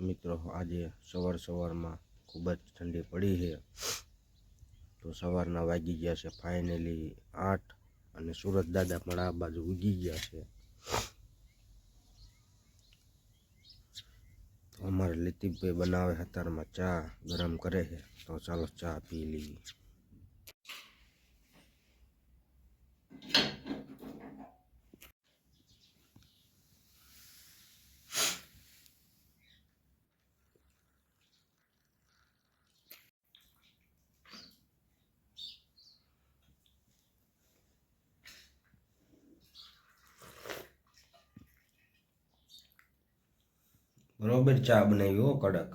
મિત્રો, આજે સવાર સવારમાં ખૂબ જ ઠંડી પડી છે. તો સવારના વાગી ગયા છે ફાઇનલી આઠ અને સુરત દાદા પણ આ બાજુ ઉગી ગયા છે. અમારે લીતિકભાઈ બનાવે હતારમાં ચા, ગરમ કરે છે. તો ચાલો ચા પી લઈએ. બરોબર ચા બનાવી હો કડક.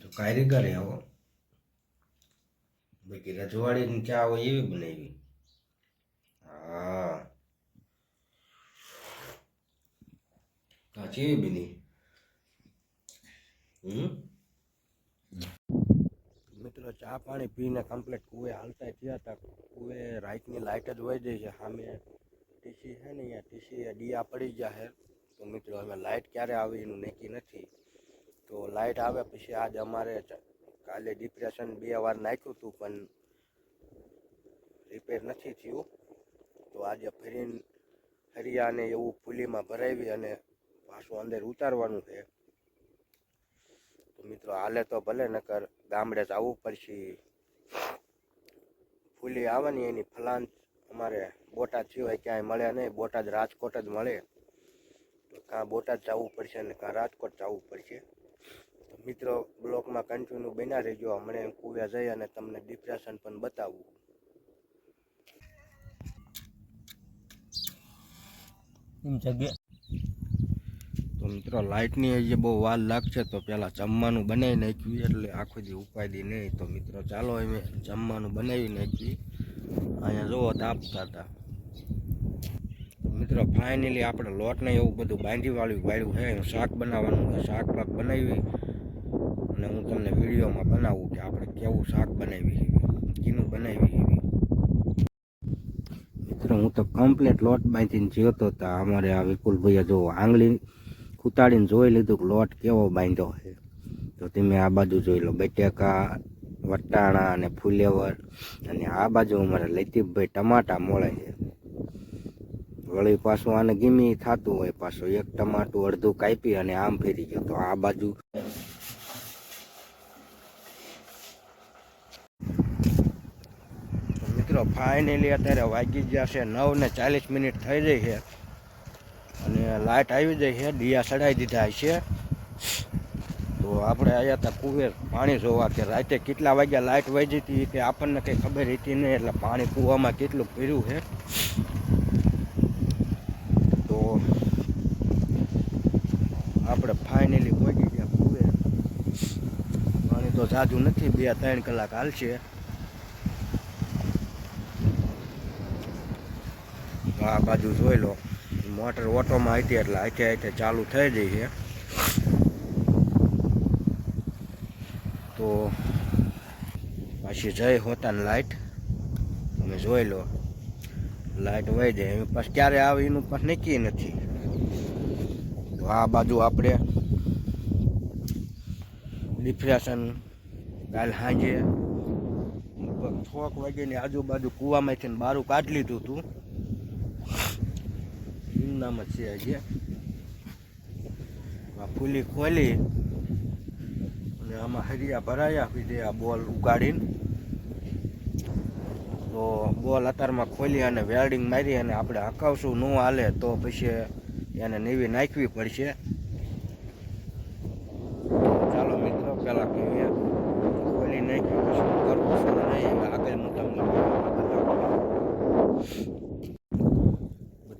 તો કારીગર આવો બાકી રજવાડીની ચા હોય એવી બનાવી. હા. આ કેવી બની? હમ? મિત્રો ચા પાણી પીને કમ્પ્લીટ કુએ હાલતા થયા હતા. કુએ રાઈટની લાઇટ જ વહી જાય છે. સામે ટીસી છે ને અહીંયા. ટીસી ડીયા પડી છે. તો મિત્રો, હવે લાઇટ ક્યારે આવે એનું નક્કી નથી. તો લાઇટ આવે પછી આજ અમારે કાલે ડિપ્રેશન બે વાર નાખ્યું હતું, પણ રિપેર નથી થયું. તો આજે ફરીને હરિયાને એવું ફૂલીમાં ભરાવી અને પાછું અંદર ઉતારવાનું છે. મિત્રો, હાલે તો ભલે, નકર ગામડે જવું પડશે. ફૂલી આવવાની એની ફલાન અમારે બોટાદ સિવાય ક્યાંય મળે નહીં. બોટાદ રાજકોટ જ મળે. તો કાં બોટાદ જવું પડશે ને કાં રાજકોટ જવું પડશે. મિત્રો, બ્લોકમાં કન્ટિન્યુ બન્યા રહેજો. હમણાં કુવ્યા જઈ અને તમને ડિપ્રેશન પણ બતાવું. એમ જગ્યા તો મિત્રો લાઇટની હજી બહુ વાર લાગશે તો પહેલાં જમવાનું બનાવી નાખ્યું, એટલે આખો દી ઉપાડી નહીં. તો મિત્રો ચાલો અમે જમવાનું બનાવી નાખી અહીંયા જુઓ તાપતા હતા. મિત્રો ફાઇનલી આપણે લોટને એવું બધું બાંધી વાળ્યું છે. શાક બનાવવાનું છે. શાક પાક બનાવી. અને હું તમને વિડીયોમાં બનાવું કે આપણે કેવું શાક બનાવી કીનું બનાવી મિત્રો હું તો કમ્પ્લીટ લોટ બાંધીને જીવતો હતા. અમારે આ વિપુલભાઈએ જો આંગળી કુતાડીને જોઈ લીધું કે લોટ કેવો બાંધ્યો છે. તો તમે આ બાજુ જોઈ લો, બટેકા, વટાણા અને ફુલેવર અને આ બાજુ અમારે લતીફભાઈ ટમાટા મળે છે. વળી પાછું આને ગીમી થતું હોય, પાછું એક ટમાટું અડધું કાપી અને આમ ફેરી ગયો. તો આ બાજુ મિત્રો ફાઇનલી અત્યારે વાગી ગયા છે નવ ને ચાલીસ મિનિટ થઈ રહી છે. અને લાઇટ આવી જાય છે, દિયા ચડાવી દીધા છે. તો આપણે આવ્યા હતા કુવેર પાણી જોવા કે રાતે કેટલા વાગ્યા લાઇટ વહી હતી તે આપણને કંઈ ખબર હતી નહીં, એટલે પાણી કૂવામાં કેટલું પીર્યું છે. તો આપણે ફાઇનલી પહોંચી ગયા કુવેર. પાણી તો જાજુ નથી, બે ત્રણ કલાક હાલશે. આ બાજુ જોઈ લો. મોટર ઓટોમાં હતી એટલે હાથે હાથે ચાલુ થઈ જઈ છે. તો પાછી જઈ હોતાને લાઇટ તમે જોઈ લો. લાઇટ વહી જાય. પછી ક્યારે આવે એનું પણ નક્કી નથી. આ બાજુ આપણે ડિફ્રેશન કાલ સાંજે લગભગ છોક વાગ્યાની આજુબાજુ કૂવામાંથી ને બારું કાઢી લીધું હતું. હજી આ ફૂલી ખોલી અને આમાં હરિયા ભરાઈ આપી દે આ બોલ ઉગાડીને. તો બોલ અત્યારમાં ખોલી અને વેલ્ડિંગ મારી અને આપણે હકાવશું, ન હાલે તો પછી એને નેવી નાખવી પડશે ચાલો મિત્રો પહેલાં કહીએ ખોલી નાખી પછી કરવું શું નહીં આગળ હું તમને બતાવું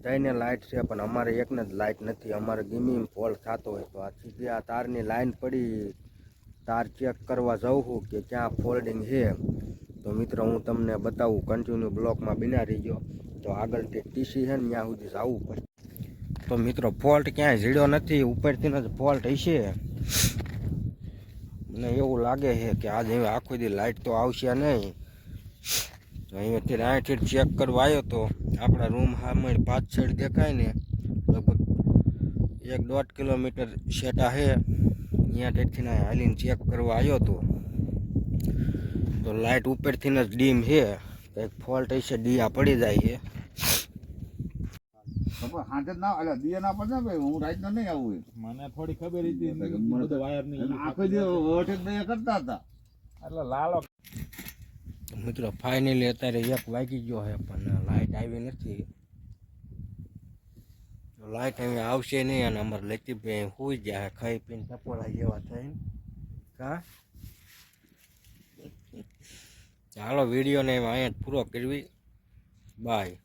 બધાને લાઇટ છે, પણ અમારે એકને જ લાઇટ નથી. અમારે ગીમી ફોલ્ટ થતો હોય તો આથી આ તારની લાઇન પડી. તાર ચેક કરવા જાઉં છું કે ક્યાં ફોલ્ડિંગ છે. તો મિત્રો, હું તમને બતાવું કન્ટિન્યુ બ્લોકમાં બિના રહીજો. તો આગળ તે ટીસી છે ને, ત્યાં સુધી જવું પડે તો મિત્રો, ફોલ્ટ ક્યાંય ઝીડો નથી. ઉપરથી જ ફોલ્ટ હશે. મને એવું લાગે છે કે આજે આખો દી લાઇટ તો આવશે નહીં. અહીંયાથી અહીંયાથી ચેક કરવા આવ્યો તો આપણા રૂમ સામે પાછળ દેખાય ને લગભગ એક દોઢ કિલોમીટર સેટા છે અહીંયા ને હાલીને ચેક કરવા આવ્યો તો. તો લાઇટ ઉપરથી જ ડીમ છે કંઈક ફોલ્ટ હશે ડીયા પડી જાય છે હાથે ના અલ્યા દિયે ના પડે ભાઈ હું રાત નહીં આવું મને થોડી ખબર હતી મને તો- વાયર નહીં આખો દી ઓઠે બે કરતા હતા. એટલે લાલો મિત્રો ફાઇનલી અત્યારે એક વાગી ગયો છે પણ લાઇટ આવી નથી. લાઇટ હવે આવશે નહીં અને અમારે લતીભાઈ સુઈ જાય ખાઈ પીને ટપોળા જેવા થઈને. કા? ચાલો વિડીયોને અહીંયા પૂરો કરવી. બાય